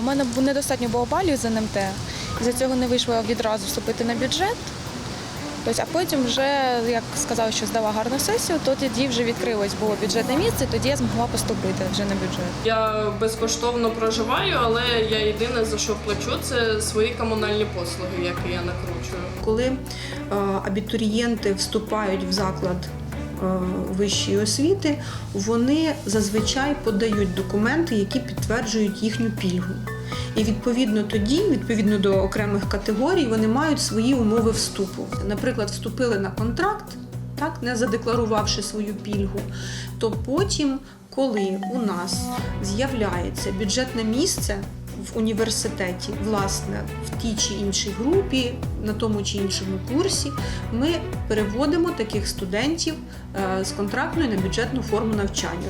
У мене недостатньо було балів з НМТ. Із-за цього не вийшло відразу вступити на бюджет. Тобто, а потім вже, як сказала, що здала гарну сесію, то тоді вже відкрилось було бюджетне місце, тоді я змогла поступити вже на бюджет. Я безкоштовно проживаю, але я єдине за що плачу, це свої комунальні послуги, які я накручую. Коли е, абітурієнти вступають в заклад е, вищої освіти, вони зазвичай подають документи, які підтверджують їхню пільгу. І відповідно тоді, відповідно до окремих категорій, вони мають свої умови вступу. Наприклад, вступили на контракт, так не задекларувавши свою пільгу, то потім, коли у нас з'являється бюджетне місце в університеті, власне, в тій чи іншій групі, на тому чи іншому курсі, ми переводимо таких студентів е, з контрактної на бюджетну форму навчання.